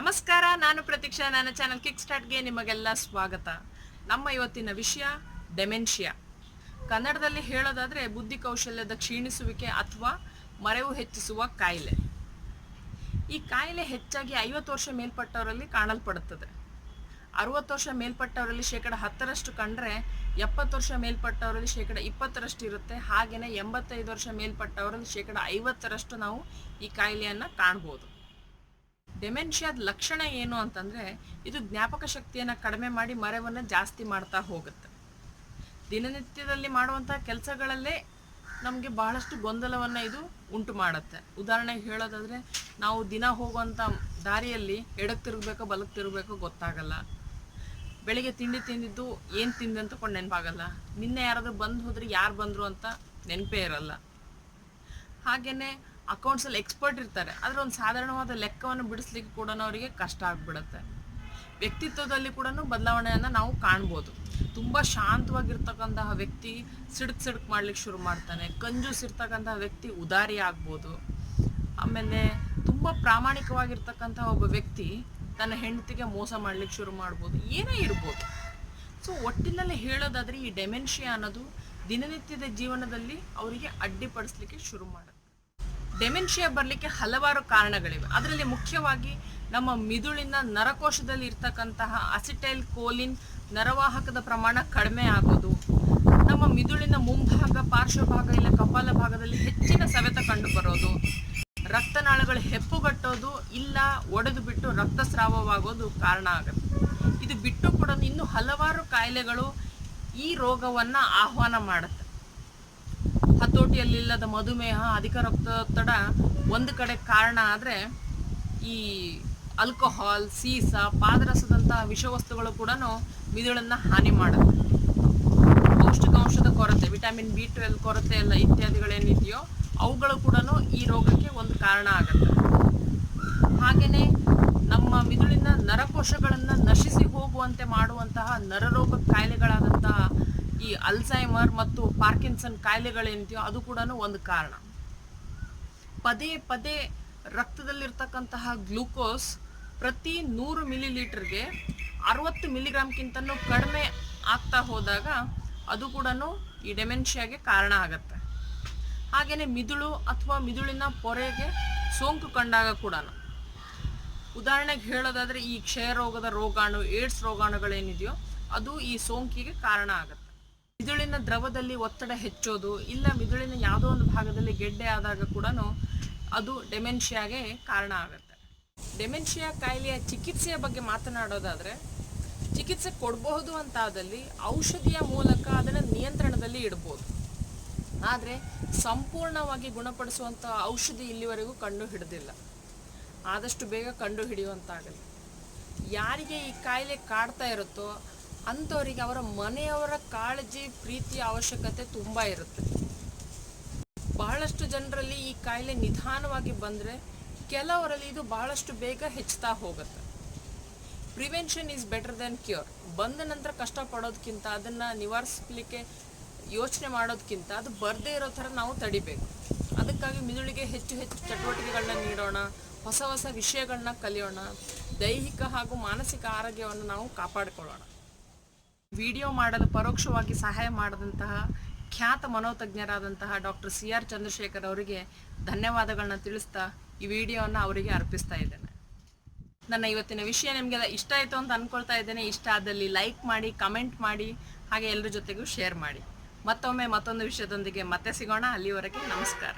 ನಮಸ್ಕಾರ, ನಾನು ಪ್ರತೀಕ್ಷಾ, ನನ್ನ ಚಾನಲ್ ಕಿಕ್ ಸ್ಟಾರ್ಟ್ಗೆ ನಿಮಗೆಲ್ಲ ಸ್ವಾಗತ. ನಮ್ಮ ಇವತ್ತಿನ ವಿಷಯ, ಡೆಮೆನ್ಷಿಯಾ. ಕನ್ನಡದಲ್ಲಿ ಹೇಳೋದಾದ್ರೆ, ಬುದ್ಧಿ ಕೌಶಲ್ಯದ ಕ್ಷೀಣಿಸುವಿಕೆ ಅಥವಾ ಮರೆವು ಹೆಚ್ಚಿಸುವ ಕಾಯಿಲೆ. ಈ ಕಾಯಿಲೆ ಹೆಚ್ಚಾಗಿ ಐವತ್ತು ವರ್ಷ ಮೇಲ್ಪಟ್ಟವರಲ್ಲಿ ಕಾಣಲ್ಪಡುತ್ತದೆ. ಅರವತ್ತು ವರ್ಷ ಮೇಲ್ಪಟ್ಟವರಲ್ಲಿ ಶೇಕಡ ಹತ್ತರಷ್ಟು ಕಂಡ್ರೆ, ಎಪ್ಪತ್ತು ವರ್ಷ ಮೇಲ್ಪಟ್ಟವರಲ್ಲಿ ಶೇಕಡ ಇಪ್ಪತ್ತರಷ್ಟು ಇರುತ್ತೆ. ಹಾಗೆಯೇ ಎಂಬತ್ತೈದು ವರ್ಷ ಮೇಲ್ಪಟ್ಟವರಲ್ಲಿ ಶೇಕಡ ಐವತ್ತರಷ್ಟು ನಾವು ಈ ಕಾಯಿಲೆಯನ್ನು ಕಾಣ್ಬೋದು. ಡೆಮೆನ್ಷಿಯಾದ ಲಕ್ಷಣ ಏನು ಅಂತಂದರೆ, ಇದು ಜ್ಞಾಪಕ ಶಕ್ತಿಯನ್ನು ಕಡಿಮೆ ಮಾಡಿ ಮರವನ್ನು ಜಾಸ್ತಿ ಮಾಡ್ತಾ ಹೋಗುತ್ತೆ. ದಿನನಿತ್ಯದಲ್ಲಿ ಮಾಡುವಂಥ ಕೆಲಸಗಳಲ್ಲೇ ನಮಗೆ ಬಹಳಷ್ಟು ಗೊಂದಲವನ್ನು ಇದು ಉಂಟು ಮಾಡುತ್ತೆ. ಉದಾಹರಣೆಗೆ ಹೇಳೋದಾದರೆ, ನಾವು ದಿನ ಹೋಗುವಂಥ ದಾರಿಯಲ್ಲಿ ಎಡಕ್ಕೆ ತಿರುಗಬೇಕೋ ಬಲಕ್ಕೆ ತಿರುಗಬೇಕೋ ಗೊತ್ತಾಗಲ್ಲ. ಬೆಳಿಗ್ಗೆ ತಿಂಡಿ ತಿಂದಿದ್ದು ಏನು ತಿಂದೆ ಅಂತ ಕೊಂಡು ನೆನಪಾಗಲ್ಲ. ನಿನ್ನೆ ಯಾರಾದರೂ ಬಂದು ಹೋದರೆ ಯಾರು ಬಂದರು ಅಂತ ನೆನಪೇ ಇರಲ್ಲ. ಹಾಗೆಯೇ ಅಕೌಂಟ್ಸಲ್ಲಿ ಎಕ್ಸ್ಪರ್ಟ್ ಇರ್ತಾರೆ. ಆದರೆ ಒಂದು ಸಾಧಾರಣವಾದ ಲೆಕ್ಕವನ್ನು ಬಿಡಿಸ್ಲಿಕ್ಕೆ ಕೂಡ ಅವರಿಗೆ ಕಷ್ಟ ಆಗಿಬಿಡುತ್ತೆ. ವ್ಯಕ್ತಿತ್ವದಲ್ಲಿ ಕೂಡ ಬದಲಾವಣೆಯನ್ನು ನಾವು ಕಾಣ್ಬೋದು. ತುಂಬ ಶಾಂತವಾಗಿರ್ತಕ್ಕಂತಹ ವ್ಯಕ್ತಿ ಸಿಡ್ಕ್ ಸಿಡ್ಕ್ ಮಾಡ್ಲಿಕ್ಕೆ ಶುರು ಮಾಡ್ತಾನೆ. ಕಂಜೂಸ್ ಇರ್ತಕ್ಕಂತಹ ವ್ಯಕ್ತಿ ಉದಾರಿ ಆಗ್ಬೋದು. ಆಮೇಲೆ ತುಂಬ ಪ್ರಾಮಾಣಿಕವಾಗಿರ್ತಕ್ಕಂತಹ ಒಬ್ಬ ವ್ಯಕ್ತಿ ತನ್ನ ಹೆಂಡತಿಗೆ ಮೋಸ ಮಾಡ್ಲಿಕ್ಕೆ ಶುರು ಮಾಡ್ಬೋದು. ಏನೇ ಇರ್ಬೋದು. ಸೊ ಒಟ್ಟಿನಲ್ಲಿ ಹೇಳೋದಾದ್ರೆ ಈ ಡೆಮೆನ್ಷಿಯಾ ಅನ್ನೋದು ದಿನನಿತ್ಯದ ಜೀವನದಲ್ಲಿ ಅವರಿಗೆ ಅಡ್ಡಿಪಡಿಸ್ಲಿಕ್ಕೆ ಶುರು ಮಾಡುತ್ತೆ ಡೆಮೆನ್ಷಿಯಾ ಬರಲಿಕ್ಕೆ ಹಲವಾರು ಕಾರಣಗಳಿವೆ. ಅದರಲ್ಲಿ ಮುಖ್ಯವಾಗಿ ನಮ್ಮ ಮಿದುಳಿನ ನರಕೋಶದಲ್ಲಿ ಇರ್ತಕ್ಕಂತಹ ಅಸಿಟೈಲ್ ಕೋಲಿನ್ ನರವಾಹಕದ ಪ್ರಮಾಣ ಕಡಿಮೆ ಆಗೋದು, ನಮ್ಮ ಮಿದುಳಿನ ಮುಂಭಾಗ, ಪಾರ್ಶ್ವಭಾಗ ಇಲ್ಲ ಕಪಾಲ ಭಾಗದಲ್ಲಿ ಹೆಚ್ಚಿನ ಸವೆತ ಕಂಡು ಬರೋದು ರಕ್ತನಾಳಗಳು ಹೆಪ್ಪುಗಟ್ಟೋದು ಇಲ್ಲ ಒಡೆದು ಬಿಟ್ಟು ರಕ್ತಸ್ರಾವವಾಗೋದು ಕಾರಣ ಆಗುತ್ತೆ. ಇದು ಬಿಟ್ಟು ಕೂಡ ಇನ್ನೂ ಹಲವಾರು ಕಾಯಿಲೆಗಳು ಈ ರೋಗವನ್ನು ಆಹ್ವಾನ ಮಾಡುತ್ತೆ. ಹತೋಟಿಯಲ್ಲಿಲ್ಲದ ಮಧುಮೇಹ, ಅಧಿಕ ರಕ್ತದೊತ್ತಡ ಒಂದು ಕಡೆ ಕಾರಣ ಆದರೆ ಈ ಆಲ್ಕೋಹಾಲ್ ಸೀಸ, ಪಾದರಸದಂತಹ ವಿಷವಸ್ತುಗಳು ಕೂಡ ಮಿದುಳನ್ನು ಹಾನಿ ಮಾಡುತ್ತೆ. ಪೌಷ್ಟಿಕಾಂಶದ ಕೊರತೆ, ವಿಟಮಿನ್ ಬಿ ಟ್ವೆಲ್ ಕೊರತೆ ಎಲ್ಲ ಇತ್ಯಾದಿಗಳೇನಿದೆಯೋ ಅವುಗಳು ಕೂಡ ಈ ರೋಗಕ್ಕೆ ಒಂದು ಕಾರಣ ಆಗುತ್ತೆ. ಹಾಗೆಯೇ ನಮ್ಮ ಮಿದುಳಿನ ನರಕೋಶಗಳನ್ನು ನಶಿಸಿ ಹೋಗುವಂತೆ ಮಾಡುವಂತಹ ನರರೋಗ ಕಾಯಿಲೆಗಳಾದಂತಹ ಈ ಅಲ್ಝೈಮರ್ ಮತ್ತು ಪಾರ್ಕಿನ್ಸನ್ ಕಾಯಿಲೆಗಳೇನಿದೆಯೋ ಅದು ಕೂಡ ಒಂದು ಕಾರಣ. ಪದೇ ಪದೇ ರಕ್ತದಲ್ಲಿರ್ತಕ್ಕಂತಹ ಗ್ಲೂಕೋಸ್ ಪ್ರತಿ ನೂರು ಮಿಲಿ ಲೀಟರ್ಗೆ ಅರವತ್ತು ಮಿಲಿಗ್ರಾಮ್ಗಿಂತನೂ ಕಡಿಮೆ ಆಗ್ತಾ ಹೋದಾಗ ಅದು ಕೂಡ ಈ ಡೆಮೆನ್ಷಿಯಾಗೆ ಕಾರಣ ಆಗುತ್ತೆ. ಹಾಗೆಯೇ ಮಿದುಳು ಅಥವಾ ಮಿದುಳಿನ ಪೊರೆಗೆ ಸೋಂಕು ಕಂಡಾಗ ಕೂಡ ಉದಾಹರಣೆಗೆ ಹೇಳೋದಾದರೆ ಈ ಕ್ಷಯ ರೋಗದ ರೋಗಾಣು, ಏಡ್ಸ್ ರೋಗಾಣುಗಳೇನಿದೆಯೋ ಅದು ಈ ಸೋಂಕಿಗೆ ಕಾರಣ ಆಗುತ್ತೆ. ಮಿದುಳಿನ ದ್ರವದಲ್ಲಿ ಒತ್ತಡ ಹೆಚ್ಚೋದು, ಇಲ್ಲ ಮಿದುಳಿನ ಯಾವುದೋ ಒಂದು ಭಾಗದಲ್ಲಿ ಗೆಡ್ಡೆ ಆದಾಗ ಕೂಡ ಅದು ಡೆಮೆನ್ಷಿಯಾಗೆ ಕಾರಣ ಆಗುತ್ತೆ. ಡೆಮೆನ್ಷಿಯಾ ಕಾಯಿಲೆಯ ಚಿಕಿತ್ಸೆಯ ಬಗ್ಗೆ ಮಾತನಾಡೋದಾದರೆ, ಚಿಕಿತ್ಸೆ ಕೊಡಬಹುದು ಅಂತಾದಲ್ಲಿ ಔಷಧಿಯ ಮೂಲಕ ಅದನ್ನು ನಿಯಂತ್ರಣದಲ್ಲಿ ಇಡ್ಬೋದು. ಆದರೆ ಸಂಪೂರ್ಣವಾಗಿ ಗುಣಪಡಿಸುವಂಥ ಔಷಧಿ ಇಲ್ಲಿವರೆಗೂ ಕಂಡು ಹಿಡಿದಿಲ್ಲ. ಆದಷ್ಟು ಬೇಗ ಕಂಡು ಹಿಡಿಯುವಂತಾಗಲಿ. ಯಾರಿಗೆ ಈ ಕಾಯಿಲೆ ಕಾಡ್ತಾ ಇರುತ್ತೋ ಅಂಥವರಿಗೆ ಅವರ ಮನೆಯವರ ಕಾಳಜಿ ಪ್ರೀತಿಯ ಅವಶ್ಯಕತೆ ತುಂಬ ಇರುತ್ತೆ. ಬಹಳಷ್ಟು ಜನರಲ್ಲಿ ಈ ಕಾಯಿಲೆ ನಿಧಾನವಾಗಿ ಬಂದರೆ ಕೆಲವರಲ್ಲಿ ಇದು ಬಹಳಷ್ಟು ಬೇಗ ಹೆಚ್ಚುತ್ತಾ ಹೋಗುತ್ತೆ. Prevention is better than cure. ಬಂದ ನಂತರ ಕಷ್ಟಪಡೋದಕ್ಕಿಂತ ಅದನ್ನು ನಿವಾರಿಸಲಿಕ್ಕೆ ಯೋಚನೆ ಮಾಡೋದಕ್ಕಿಂತ ಅದು ಬರದೇ ಇರೋ ಥರ ನಾವು ತಡಿಬೇಕು. ಅದಕ್ಕಾಗಿ ಮಿದುಳಿಗೆ ಹೆಚ್ಚು ಹೆಚ್ಚು ಚಟುವಟಿಕೆಗಳನ್ನ ನೀಡೋಣ, ಹೊಸ ಹೊಸ ವಿಷಯಗಳನ್ನ ಕಲಿಯೋಣ, ದೈಹಿಕ ಹಾಗೂ ಮಾನಸಿಕ ಆರೋಗ್ಯವನ್ನು ನಾವು ಕಾಪಾಡಿಕೊಳ್ಳೋಣ. ವಿಡಿಯೋ ಮಾಡಲು ಪರೋಕ್ಷವಾಗಿ ಸಹಾಯ ಮಾಡಿದಂತಹ ಖ್ಯಾತ ಮನೋತಜ್ಞರಾದಂತಹ ಡಾಕ್ಟರ್ ಸಿ ಆರ್ ಚಂದ್ರಶೇಖರ್ ಅವರಿಗೆ ಧನ್ಯವಾದಗಳನ್ನ ತಿಳಿಸ್ತಾ ಈ ವಿಡಿಯೋವನ್ನು ಅವರಿಗೆ ಅರ್ಪಿಸ್ತಾ ಇದ್ದೇನೆ. ನನ್ನ ಇವತ್ತಿನ ವಿಷಯ ನಿಮಗೆಲ್ಲ ಇಷ್ಟ ಆಯಿತು ಅಂತ ಅನ್ಕೊಳ್ತಾ ಇದ್ದೇನೆ. ಇಷ್ಟ ಆದಲ್ಲಿ ಲೈಕ್ ಮಾಡಿ, ಕಮೆಂಟ್ ಮಾಡಿ, ಹಾಗೆ ಎಲ್ಲರ ಜೊತೆಗೂ ಶೇರ್ ಮಾಡಿ. ಮತ್ತೊಮ್ಮೆ ಮತ್ತೊಂದು ವಿಷಯದೊಂದಿಗೆ ಮತ್ತೆ ಸಿಗೋಣ. ಅಲ್ಲಿವರೆಗೆ ನಮಸ್ಕಾರ.